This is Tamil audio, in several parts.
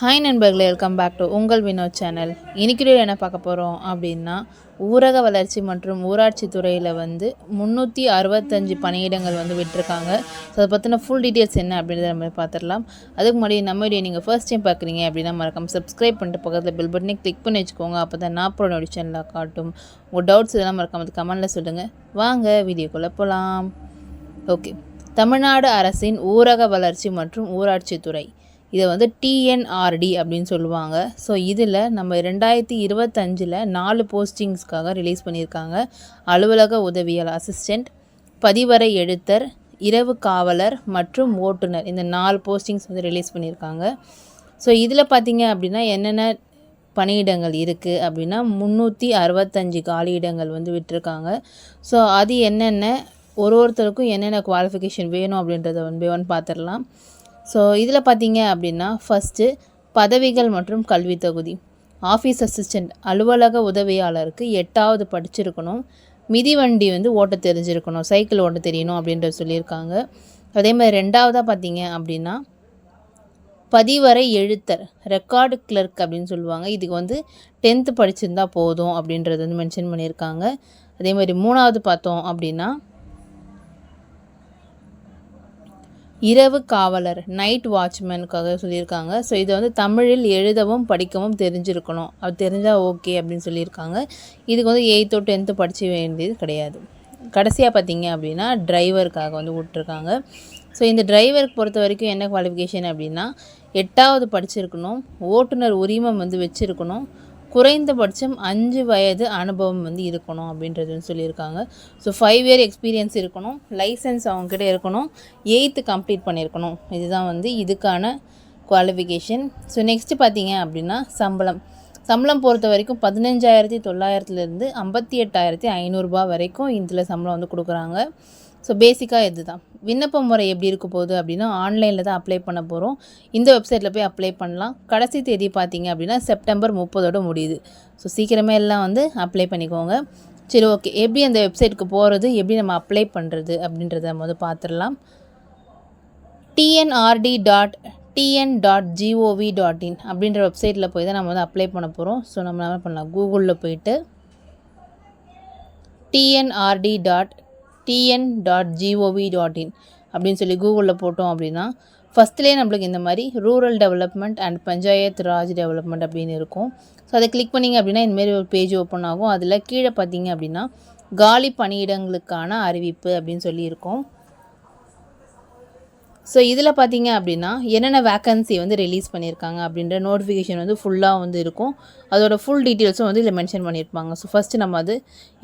ஹாய் நண்பர்களே வெல்கம் பேக் டு உங்கள் வினோத் சேனல் இன்னைக்கு என்ன பார்க்க போகிறோம் அப்படின்னா ஊரக வளர்ச்சி மற்றும் ஊராட்சி துறையில் வந்து முந்நூற்றி அறுபத்தஞ்சு பணியிடங்கள் வந்து விட்டுருக்காங்க. ஸோ அதை பற்றின ஃபுல் டீட்டெயில்ஸ் என்ன அப்படின்றத நம்ம பார்த்துடலாம். அதுக்கு முன்னாடி நம்ம வீடியோ நீங்கள் ஃபர்ஸ்ட் டைம் பார்க்குறீங்க அப்படின்னா மறக்காம சப்ஸ்கிரைப் பண்ணிட்டு பக்கத்தில் பில் பட்டனே கிளிக் பண்ணி வச்சுக்கோங்க. அப்போ தான் நான் போட நோட்டிஃபிகேஷனில் காட்டும். உங்கள் டவுட்ஸ் இதெல்லாம் மறக்காம கமெண்ட்டில் சொல்லுங்கள் வாங்க வீடியோக்குள்ளே போகலாம் ஓகே தமிழ்நாடு அரசின் ஊரக வளர்ச்சி மற்றும் ஊராட்சி துறை. இதை வந்து டிஎன்ஆர்டி அப்படின்னு சொல்லுவாங்க. ஸோ இதில் நம்ம ரெண்டாயிரத்தி இருபத்தஞ்சில் நாலு போஸ்டிங்ஸ்க்காக ரிலீஸ் பண்ணியிருக்காங்க. அலுவலக உதவியல் அசிஸ்டண்ட் பதிவரை எழுத்தர் இரவு காவலர் மற்றும் ஓட்டுநர். இந்த நாலு போஸ்டிங்ஸ் வந்து ரிலீஸ் பண்ணியிருக்காங்க. ஸோ இதில் பார்த்திங்க அப்படின்னா என்னென்ன பணியிடங்கள் இருக்குது அப்படின்னா முந்நூற்றி அறுபத்தஞ்சு காலியிடங்கள் வந்து விட்டுருக்காங்க. ஸோ அது என்னென்ன ஒரு ஒருத்தருக்கும் என்னென்ன குவாலிஃபிகேஷன் வேணும் அப்படின்றத வந்து ஒன் பார்த்துடலாம். ஸோ இதில் பார்த்தீங்க அப்படின்னா ஃபஸ்ட்டு பதவிகள் மற்றும் கல்வி தகுதி. ஆஃபீஸ் அசிஸ்டண்ட் அலுவலக உதவியாளருக்கு எட்டாவது படிச்சிருக்கணும். மிதிவண்டி வந்து ஓட்ட தெரிஞ்சிருக்கணும். சைக்கிள் ஓட்ட தெரியணும் அப்படின்றத சொல்லியிருக்காங்க. அதே மாதிரி ரெண்டாவதாக பார்த்தீங்க அப்படின்னா பதிவரை எழுத்தர் ரெக்கார்டு கிளர்க் அப்படின்னு சொல்லுவாங்க. இதுக்கு வந்து டென்த்து படிச்சிருந்தா போதும் அப்படின்றது வந்து மென்ஷன் பண்ணியிருக்காங்க. அதே மாதிரி மூணாவது பார்த்தோம் அப்படின்னா இரவு காவலர் நைட் வாட்ச்மேனுக்காக சொல்லியிருக்காங்க. ஸோ இதை வந்து தமிழில் எழுதவும் படிக்கவும் தெரிஞ்சிருக்கணும். அது தெரிஞ்சால் ஓகே அப்படின்னு சொல்லியிருக்காங்க. இதுக்கு வந்து எயித்தோ டென்த்து படித்து வேண்டியது கிடையாது. கடைசியாக பார்த்தீங்க அப்படின்னா டிரைவருக்காக வந்து விட்ருக்காங்க ஸோ இந்த டிரைவருக்கு பொறுத்த வரைக்கும் என்ன குவாலிஃபிகேஷன் அப்படின்னா எட்டாவது படிச்சிருக்கணும். ஓட்டுநர் உரிமம் வந்து வச்சுருக்கணும். குறைந்தபட்சம் அஞ்சு வயது அனுபவம் வந்து இருக்கணும் அப்படின்றது வந்து சொல்லியிருக்காங்க. ஸோ ஃபைவ் இயர் எக்ஸ்பீரியன்ஸ் இருக்கணும். லைசன்ஸ் அவங்கக்கிட்ட இருக்கணும். எயித்து கம்ப்ளீட் பண்ணியிருக்கணும். இதுதான் வந்து இதுக்கான குவாலிஃபிகேஷன் ஸோ நெக்ஸ்ட்டு பார்த்தீங்க அப்படின்னா சம்பளம். சம்பளம் பொறுத்த வரைக்கும் பதினஞ்சாயிரத்தி தொள்ளாயிரத்துலேருந்து ஐம்பத்தி எட்டாயிரத்தி ஐநூறுரூபா வரைக்கும் இதில் சம்பளம் வந்து கொடுக்குறாங்க. ஸோ பேசிக்காக இது தான் விண்ணப்ப முறை எப்படி இருக்க போகுது அப்படின்னா ஆன்லைனில் தான் அப்ளை பண்ண போகிறோம் இந்த வெப்சைட்டில் போய் அப்ளை பண்ணலாம். கடைசி தேதி பார்த்தீங்க அப்படின்னா செப்டம்பர் முப்பதோட முடியுது. ஸோ சீக்கிரமே எல்லாம் வந்து அப்ளை பண்ணிக்கோங்க. சரி ஓகே எப்படி அந்த வெப்சைட்டுக்கு போகிறது எப்படி நம்ம அப்ளை பண்ணுறது அப்படின்றத நம்ம வந்து பார்த்துடலாம். TNRD dot TN dot GOV dot in அப்படின்ற வெப்சைட்டில் போய் தான் நம்ம வந்து அப்ளை பண்ண போகிறோம் ஸோ நம்ம என்ன பண்ணலாம்? கூகுளில் போயிட்டு TNRD dot TN dot GOV dot in அப்படின்னு சொல்லி கூகுளில் போட்டோம் அப்படின்னா ஃபஸ்ட்லேயே நம்மளுக்கு இந்த மாதிரி rural development and Panchayat Raj development அப்படின்னு இருக்கும். ஸோ அதை கிளிக் பண்ணிங்க அப்படின்னா இந்தமாரி ஒரு பேஜ் ஓப்பன் ஆகும். அதில் கீழே பார்த்தீங்க அப்படின்னா காலி பணியிடங்களுக்கான அறிவிப்பு அப்படின்னு சொல்லி இருக்கும். ஸோ இதில் பார்த்தீங்க அப்படின்னா என்னென்ன வேக்கன்சி வந்து ரிலீஸ் பண்ணியிருக்காங்க அப்படின்ற நோட்டிஃபிகேஷன் வந்து ஃபுல்லாக வந்து இருக்கும். அதோட ஃபுல் டீட்டெயில்ஸும் வந்து இதில் மென்ஷன் பண்ணியிருப்பாங்க ஸோ ஃபஸ்ட்டு நம்ம அது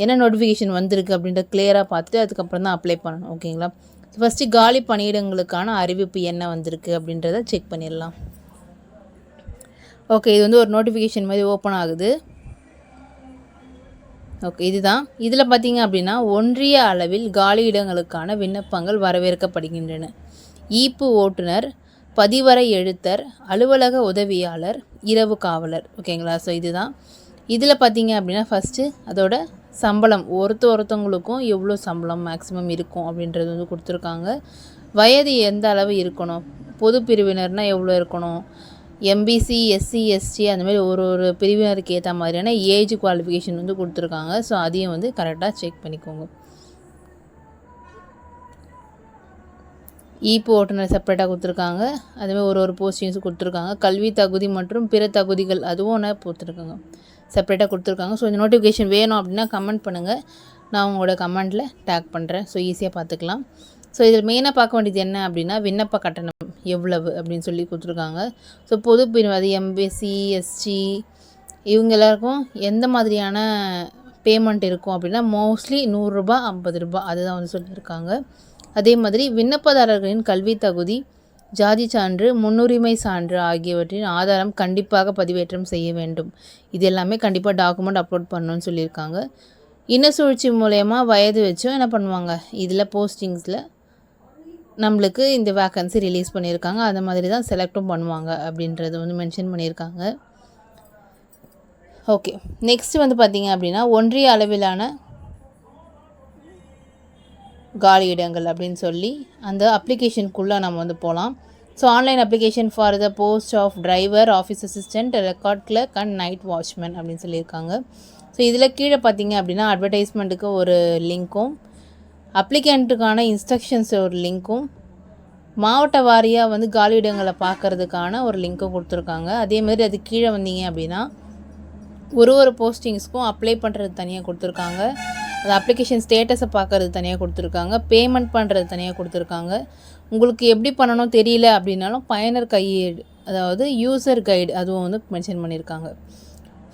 என்ன நோட்டிஃபிகேஷன் வந்திருக்கு அப்படின்ற கிளியராக பார்த்துட்டு அதுக்கப்புறம் தான் அப்ளை பண்ணணும். ஓகேங்களா ஸோ ஃபஸ்ட்டு காலி பணியிடங்களுக்கான அறிவிப்பு என்ன வந்திருக்கு அப்படின்றத செக் பண்ணிடலாம். ஓகே இது வந்து ஒரு நோட்டிஃபிகேஷன் மாதிரி ஓப்பன் ஆகுது. ஓகே இதுதான். இதில் பார்த்தீங்க அப்படின்னா ஒன்றிய அளவில் காலி இடங்களுக்கான விண்ணப்பங்கள் வரவேற்கப்படுகின்றன. ஈப்பு ஓட்டுநர் பதிவரை எழுத்தர் அலுவலக உதவியாளர் இரவு காவலர். ஓகேங்களா? ஸோ இதுதான். இதில் பார்த்தீங்க அப்படின்னா ஃபஸ்ட்டு அதோட சம்பளம். ஒருத்த ஒருத்தவங்களுக்கும் எவ்வளோ சம்பளம் மேக்ஸிமம் இருக்கும் அப்படின்றது வந்து கொடுத்துருக்காங்க. வயது எந்த அளவு இருக்கணும்? பொது பிரிவினர்னால் எவ்வளோ இருக்கணும்? எம்பிசி எஸ்சி எஸ்டி அந்த மாதிரி ஒரு ஒரு பிரிவினருக்கு ஏற்ற மாதிரியான ஏஜ் குவாலிஃபிகேஷன் வந்து கொடுத்துருக்காங்க. ஸோ அதையும் வந்து கரெக்டாக செக் பண்ணிக்கோங்க. இபோ ஓட்டுநர் செப்பரேட்டாக கொடுத்துருக்காங்க அதுமாதிரி ஒரு ஒரு போஸ்டிங்ஸ் கொடுத்துருக்காங்க. கல்வி தகுதி மற்றும் பிற தகுதிகள் அதுவும் ஒன்றா கொடுத்துருக்காங்க. செப்பரேட்டாக கொடுத்துருக்காங்க. ஸோ இந்த நோட்டிஃபிகேஷன் வேணும் அப்படின்னா கமெண்ட் பண்ணுங்கள் நான் உங்களோட கமெண்ட்டில் டேக் பண்ணுறேன் ஸோ ஈஸியாக பார்த்துக்கலாம். ஸோ இதில் மெயினாக பார்க்க வேண்டியது என்ன அப்படின்னா விண்ணப்ப கட்டணம் எவ்வளவு அப்படின்னு சொல்லி கொடுத்துருக்காங்க. ஸோ பொது பிரிவு அது எஸ்சி எஸ்டி இவங்க எல்லாருக்கும் எந்த மாதிரியான பேமெண்ட் இருக்கும் அப்படின்னா மோஸ்ட்லி நூறுரூபா ஐம்பது ரூபா அதுதான் வந்து சொல்லியிருக்காங்க. அதே மாதிரி விண்ணப்பதாரர்களின் கல்வி தகுதி ஜாதி சான்று முன்னுரிமை சான்று ஆகியவற்றின் ஆதாரம் கண்டிப்பாக பதிவேற்றம் செய்ய வேண்டும். இது எல்லாமே கண்டிப்பாக டாக்குமெண்ட் அப்லோட் பண்ணணும்னு சொல்லியிருக்காங்க. இன சூழ்ச்சி மூலயமா வயது வச்சும் என்ன பண்ணுவாங்க? இதில் போஸ்டிங்ஸில் நம்மளுக்கு இந்த வேக்கன்சி ரிலீஸ் பண்ணியிருக்காங்க. அந்த மாதிரி தான் செலக்டும் பண்ணுவாங்க அப்படின்றது வந்து மென்ஷன் பண்ணியிருக்காங்க. ஓகே நெக்ஸ்ட் வந்து பார்த்திங்க அப்படின்னா ஒன்றிய அளவிலான காலி இடங்கள் அப்படின்னு சொல்லி அந்த அப்ளிகேஷனுக்குள்ளே நம்ம வந்து போகலாம் so online application for the post of driver office assistant record clerk and night watchman அப்படின்னு சொல்லியிருக்காங்க. ஸோ இதில் கீழே பார்த்தீங்க அப்படின்னா அட்வர்டைஸ்மெண்ட்டுக்கு ஒரு லிங்க்கும் அப்ளிகண்ட்டுக்கான இன்ஸ்ட்ரக்ஷன்ஸ் ஒரு லிங்க்கும் மாவட்ட வாரியாக வந்து காலியிடங்களை பார்க்கறதுக்கான ஒரு லிங்க்கும் கொடுத்துருக்காங்க. அதே மாதிரி அது கீழே வந்தீங்க அப்படின்னா ஒரு ஒரு போஸ்டிங்ஸ்க்கும் அப்ளை பண்ணுறது தனியாக கொடுத்துருக்காங்க. அது அப்ளிகேஷன் ஸ்டேட்டஸை பார்க்கறது தனியாக கொடுத்துருக்காங்க. பேமெண்ட் பண்ணுறது தனியாக கொடுத்துருக்காங்க. உங்களுக்கு எப்படி பண்ணணும் தெரியல அப்படின்னாலும் பயனர் கையேடு அதாவது யூசர் கைடு அதுவும் வந்து மென்ஷன் பண்ணியிருக்காங்க.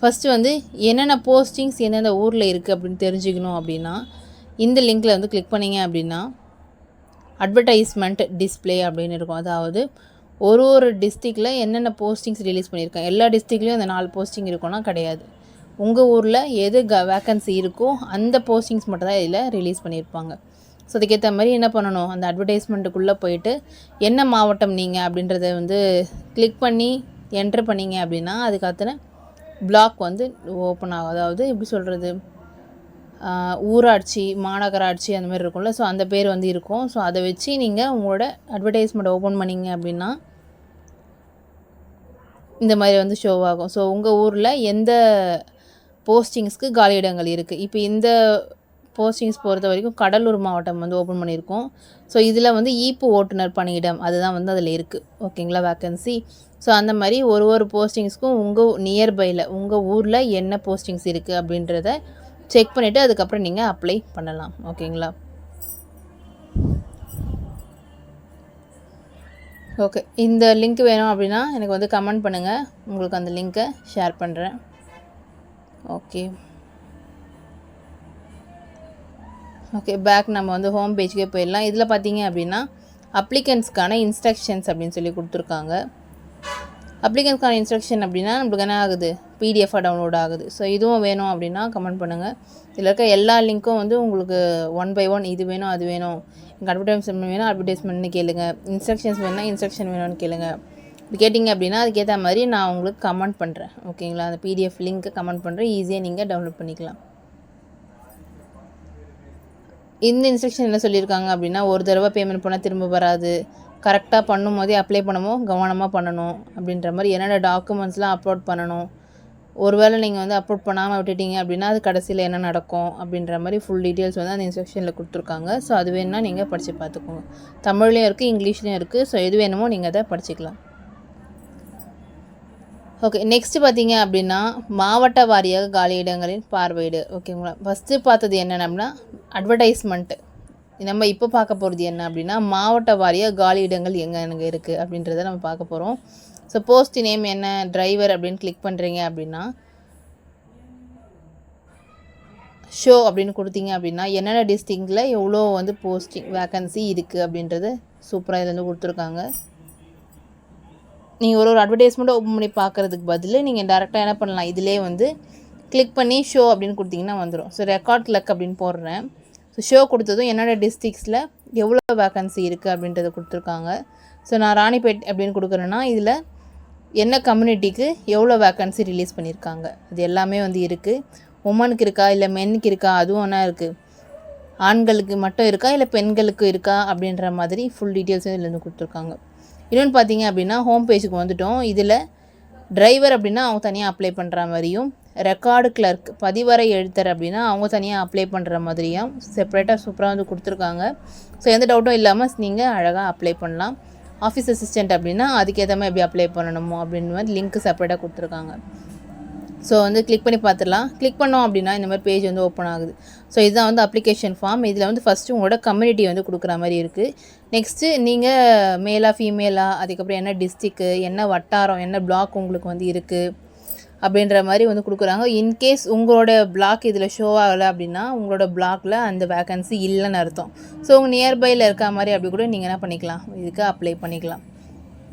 ஃபஸ்ட்டு வந்து என்னென்ன போஸ்டிங்ஸ் எந்தெந்த ஊரில் இருக்குது அப்படின்னு தெரிஞ்சுக்கணும் அப்படின்னா இந்த லிங்க்கில் வந்து கிளிக் பண்ணிங்க அப்படின்னா அட்வர்டைஸ்மெண்ட் டிஸ்ப்ளே அப்படின்னு இருக்கும். அதாவது ஒரு ஒரு டிஸ்ட்ரிக்டில் என்னென்ன போஸ்டிங்ஸ் ரிலீஸ் பண்ணியிருக்காங்க. எல்லா டிஸ்ட்ரிக்ட்லேயும் அந்த நாலு போஸ்டிங் இருக்கும்னா கிடையாது. உங்கள் ஊரில் எது க வேக்கன்சி இருக்கோ அந்த போஸ்டிங்ஸ் மட்டும் தான் இதில் ரிலீஸ் பண்ணியிருப்பாங்க. ஸோ அதுக்கேற்ற மாதிரி என்ன பண்ணணும்? அந்த அட்வர்டைஸ்மெண்ட்டுக்குள்ளே போயிட்டு என்ன மாவட்டம் நீங்கள் அப்படின்றத வந்து கிளிக் பண்ணி என்ட்ரு பண்ணிங்க அப்படின்னா அதுக்கான பிளாக் வந்து ஓப்பன் ஆகும். அதாவது எப்படி சொல்கிறது ஊராட்சி மாநகராட்சி அந்த மாதிரி இருக்கும்ல. ஸோ அந்த பேர் வந்து இருக்கும். ஸோ அதை வச்சு நீங்கள் உங்களோட அட்வர்டைஸ்மெண்ட் ஓப்பன் பண்ணீங்க அப்படின்னா இந்த மாதிரி வந்து ஷோவாகும் ஸோ உங்கள் ஊரில் எந்த போஸ்டிங்ஸ்க்கு காலியிடங்கள் இருக்குது இப்போ இந்த போஸ்டிங்ஸ் பொறுத்த வரைக்கும் கடலூர் மாவட்டம் வந்து ஓப்பன் பண்ணியிருக்கோம். ஸோ இதில் வந்து ஈப்பு ஓட்டுநர் பணியிடம் அதுதான் வந்து அதில் இருக்குது ஓகேங்களா வேக்கன்சி ஸோ அந்த மாதிரி ஒரு ஒரு போஸ்டிங்ஸ்க்கும் உங்கள் நியர்பையில் உங்கள் ஊரில் என்ன போஸ்டிங்ஸ் இருக்குது அப்படின்றத செக் பண்ணிவிட்டு அதுக்கப்புறம் நீங்கள் அப்ளை பண்ணலாம். ஓகேங்களா ஓகே இந்த லிங்க் வேணும் அப்படின்னா எனக்கு வந்து கமெண்ட் பண்ணுங்கள் உங்களுக்கு அந்த லிங்க்கை ஷேர் பண்ணுறேன் ஓகே ஓகே பேக் நம்ம வந்து ஹோம் பேஜ்க்கே போயிடலாம். இதில் பார்த்தீங்க அப்படின்னா அப்ளிகன்ஸ்க்கான இன்ஸ்ட்ரக்ஷன்ஸ் அப்படின்னு சொல்லி கொடுத்துருக்காங்க. அப்ளிகன்ஸ்க்கான இன்ஸ்ட்ரக்ஷன் அப்படின்னா நம்மளுக்கு என்ன ஆகுது? பிடிஎஃபாக டவுன்லோட் ஆகுது. ஸோ இதுவும் வேணும் அப்படின்னா கமெண்ட் பண்ணுங்கள் இதில் இருக்க எல்லா லிங்க்கும் வந்து உங்களுக்கு ஒன் பை ஒன் இது வேணும் அது வேணும். எங்கள் அட்வர்டைஸ்மெண்ட் வேணும் அட்வர்டைஸ்மெண்ட்னு கேளுங்க. இன்ஸ்ட்ரக்ஷன்ஸ் வேணும்னா இன்ஸ்ட்ரக்ஷன் வேணும்னு கேளுங்கள் கேட்டிங்க அப்படின்னா அதுக்கேற்ற மாதிரி நான் உங்களுக்கு கமெண்ட் பண்ணுறேன் ஓகேங்களா அந்த பிடிஎஃப் லிங்க்கை கமெண்ட் பண்ணுறேன் ஈஸியாக நீங்கள் டவுன்லோட் பண்ணிக்கலாம். இந்த இன்ஸ்ட்ரக்ஷன் என்ன சொல்லியிருக்காங்க அப்படின்னா ஒரு தடவை பேமெண்ட் பண்ணால் திரும்ப வராது. கரெக்டாக பண்ணும் போதே அப்ளை பண்ணமோ கவனமாக பண்ணணும் அப்படின்ற மாதிரி என்னென்ன டாக்குமெண்ட்ஸ்லாம் அப்லோட் பண்ணணும். ஒருவேளை நீங்கள் வந்து அப்லோட் பண்ணாமல் விட்டுட்டீங்க அப்படின்னா அது கடைசியில் என்ன நடக்கும் அப்படின்ற மாதிரி ஃபுல் டீட்டெயில்ஸ் வந்து அந்த இன்ஸ்ட்ரக்ஷனில் கொடுத்துருக்காங்க. ஸோ அது வேணுன்னா நீங்கள் படித்து பார்த்துக்கோங்க. தமிழ்லேயும் இருக்குது இங்கிலீஷ்லேயும் இருக்குது ஸோ எது வேணுமோ நீங்கள் அதை படிச்சுக்கலாம். ஓகே நெக்ஸ்ட்டு பார்த்தீங்க அப்படின்னா மாவட்ட வாரியாக காலியிடங்களின் பார்வையிடு. ஓகேங்களா ஃபஸ்ட்டு பார்த்தது என்னென்ன அப்படின்னா அட்வர்டைஸ்மெண்ட்டு நம்ம இப்போ பார்க்க போகிறது என்ன அப்படின்னா மாவட்ட வாரியாக காலியிடங்கள் எங்கே எங்கே இருக்குது அப்படின்றத நம்ம பார்க்க போகிறோம் ஸோ போஸ்ட் நேம் என்ன டிரைவர் அப்படின்னு கிளிக் பண்ணுறீங்க அப்படின்னா ஷோ அப்படின்னு கொடுத்தீங்க அப்படின்னா என்னென்ன டிஸ்ட்ரிக்டில் எவ்வளோ வந்து போஸ்டிங் வேக்கன்சி இருக்குது அப்படின்றது சூப்பராக இதில் வந்து கொடுத்துருக்காங்க. நீங்கள் ஒரு ஒரு அட்வர்டைஸ்மெண்ட்டை ஓப்பன் பண்ணி பார்க்குறதுக்கு பதில் நீங்கள் டேரெக்டாக என்ன பண்ணலாம்? இதிலே வந்து கிளிக் பண்ணி ஷோ அப்படின்னு கொடுத்தீங்கன்னா வந்துடும் ஸோ ரெக்கார்ட் லக் அப்படின்னு போடுறேன். ஸோ ஷோ கொடுத்ததும் என்னோட டிஸ்ட்ரிக்ஸில் எவ்வளோ வேக்கன்சி இருக்குது அப்படின்றத கொடுத்துருக்காங்க. ஸோ நான் ராணிப்பேட் அப்படின்னு கொடுக்குறேன்னா இதில் என்ன கம்யூனிட்டிக்கு எவ்வளோ வேக்கன்சி ரிலீஸ் பண்ணியிருக்காங்க அது எல்லாமே வந்து இருக்குது உமனுக்கு இருக்கா? இல்லை மென்னுக்கு இருக்கா? அதுவும் ஒன்றா இருக்குது ஆண்களுக்கு மட்டும் இருக்கா? இல்லை பெண்களுக்கு இருக்கா? அப்படின்ற மாதிரி ஃபுல் டீட்டெயில்ஸும் இதில் வந்து கொடுத்துருக்காங்க. இன்னொன்று பார்த்தீங்க அப்படின்னா ஹோம் பேஜுக்கு வந்துட்டோம். இதில் டிரைவர் அப்படின்னா அவங்க தனியாக அப்ளை பண்ணுற மாதிரியும் ரெக்கார்டு கிளர்க் பதிவரை எழுத்தர் அப்படின்னா அவங்க தனியாக அப்ளை பண்ணுற மாதிரியும் செப்பரேட்டாக சூப்பராக வந்து கொடுத்துருக்காங்க. ஸோ எந்த டவுட்டும் இல்லாமல் நீங்கள் அழகாக அப்ளை பண்ணலாம். ஆஃபீஸ் அசிஸ்டண்ட் அப்படின்னா அதுக்கேற்ற மாதிரி எப்படி அப்ளை பண்ணணுமோ அப்படின்னு மாதிரி லிங்க் செப்பரேட்டாக கொடுத்துருக்காங்க. ஸோ வந்து கிளிக் பண்ணி பார்த்துடலாம். கிளிக் பண்ணோம் அப்படின்னா இந்த மாதிரி பேஜ் வந்து ஓப்பன் ஆகுது. ஸோ இதுதான் வந்து அப்ளிகேஷன் ஃபார்ம் இதில் வந்து ஃபஸ்ட்டு உங்களோட கம்யூனிட்டி வந்து கொடுக்குற மாதிரி இருக்குது நெக்ஸ்ட்டு நீங்கள் மேலாக ஃபீமேலாக அதுக்கப்புறம் என்ன டிஸ்ட்ரிக்கு என்ன வட்டாரம் என்ன பிளாக் உங்களுக்கு வந்து இருக்குது அப்படின்ற மாதிரி வந்து கொடுக்குறாங்க. இன்கேஸ் உங்களோட பிளாக் இதில் ஷோ ஆகலை அப்படின்னா உங்களோட பிளாக்கில் அந்த வேக்கன்சி இல்லைன்னு அர்த்தம். ஸோ உங்கள் நியர்பையில் இருக்க மாதிரி அப்படி கூட நீங்கள் என்ன பண்ணிக்கலாம்? இதுக்கு அப்ளை பண்ணிக்கலாம்.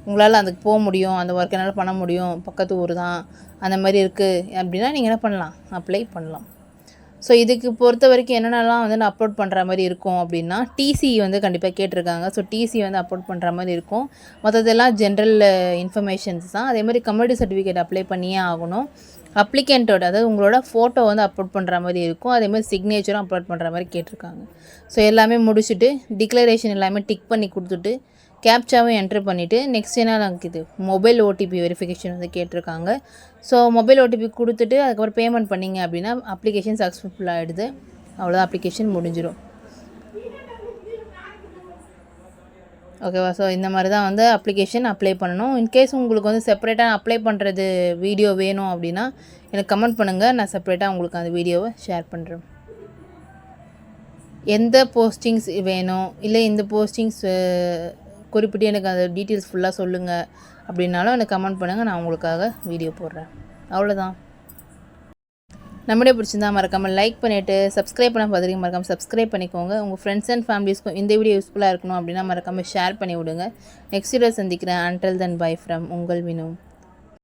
உங்களால் அதுக்கு போக முடியும் அந்த ஒர்க் என்னால் பண்ண முடியும் பக்கத்து ஊர் தான் அந்த மாதிரி இருக்குது அப்படின்னா நீங்கள் என்ன பண்ணலாம்? அப்ளை பண்ணலாம். ஸோ இதுக்கு பொறுத்த வரைக்கும் என்னென்னலாம் வந்து நான் அப்லோட் பண்ணுற மாதிரி இருக்கும் அப்படின்னா டிசி வந்து கண்டிப்பாக கேட்டிருக்காங்க. ஸோ டிசி வந்து அப்லோட் பண்ணுற மாதிரி இருக்கும். மற்றதெல்லாம் ஜென்ரல் இன்ஃபர்மேஷன்ஸ் தான். அதே மாதிரி கம்யூனிட்டி சர்டிஃபிகேட் அப்ளை பண்ணியே ஆகணும். அப்ளிகேண்ட்டோட அதாவது உங்களோட ஃபோட்டோ வந்து அப்லோட் பண்ணுற மாதிரி இருக்கும். அதே மாதிரி சிக்னேச்சரும் அப்லோட் பண்ணுற மாதிரி கேட்டிருக்காங்க. ஸோ எல்லாமே முடிச்சுட்டு டிக்ளரேஷன் எல்லாமே டிக் பண்ணி கொடுத்துட்டு கேப்சாவும் என்ட்ரு பண்ணிவிட்டு நெக்ஸ்ட் என்ன எனக்கு இது மொபைல் ஓடிபி வெரிஃபிகேஷன் வந்து கேட்டிருக்காங்க. ஸோ மொபைல் ஓடிபி கொடுத்துட்டு அதுக்கப்புறம் பேமெண்ட் பண்ணிங்க அப்படின்னா அப்ளிகேஷன் சக்ஸஸ்ஃபுல் ஆகிடுது அவ்வளோதான் அப்ளிகேஷன் முடிஞ்சிடும் ஓகேவா ஸோ இந்த மாதிரி தான் வந்து அப்ளிகேஷன் அப்ளை பண்ணணும். இன்கேஸ் உங்களுக்கு வந்து செப்பரேட்டாக அப்ளை பண்ணுறது வீடியோ வேணும் அப்படின்னா எனக்கு கமெண்ட் பண்ணுங்கள் நான் செப்பரேட்டாக உங்களுக்கு அந்த வீடியோவை ஷேர் பண்ணுறேன் எந்த போஸ்டிங்ஸ் வேணும்? இல்லை இந்த போஸ்டிங்ஸ் குறிப்பிட்டு எனக்கு அந்த டீட்டெயில்ஸ் ஃபுல்லாக சொல்லுங்கள் அப்படின்னாலும் எனக்கு கமெண்ட் பண்ணுங்கள் நான் உங்களுக்காக வீடியோ போடுறேன். அவ்வளோதான் நம்மளே பிடிச்சிருந்தா மறக்காமல் லைக் பண்ணிவிட்டு சப்ஸ்கிரைப் பண்ண பார்த்துருக்கீங்க மறக்காமல் சப்ஸ்கிரைப் பண்ணிக்கோங்க. உங்கள் ஃப்ரெண்ட்ஸ் அண்ட் ஃபேமிலிஸ்க்கும் இந்த வீடியோ யூஸ்ஃபுல்லாக இருக்கணும் அப்படின்னா மறக்காமல் ஷேர் பண்ணி விடுங்க. நெக்ஸ்ட் வீடியோ சந்திக்கிறேன். அன்டல் தன் பை ஃப்ரம் உங்கள் வினோ.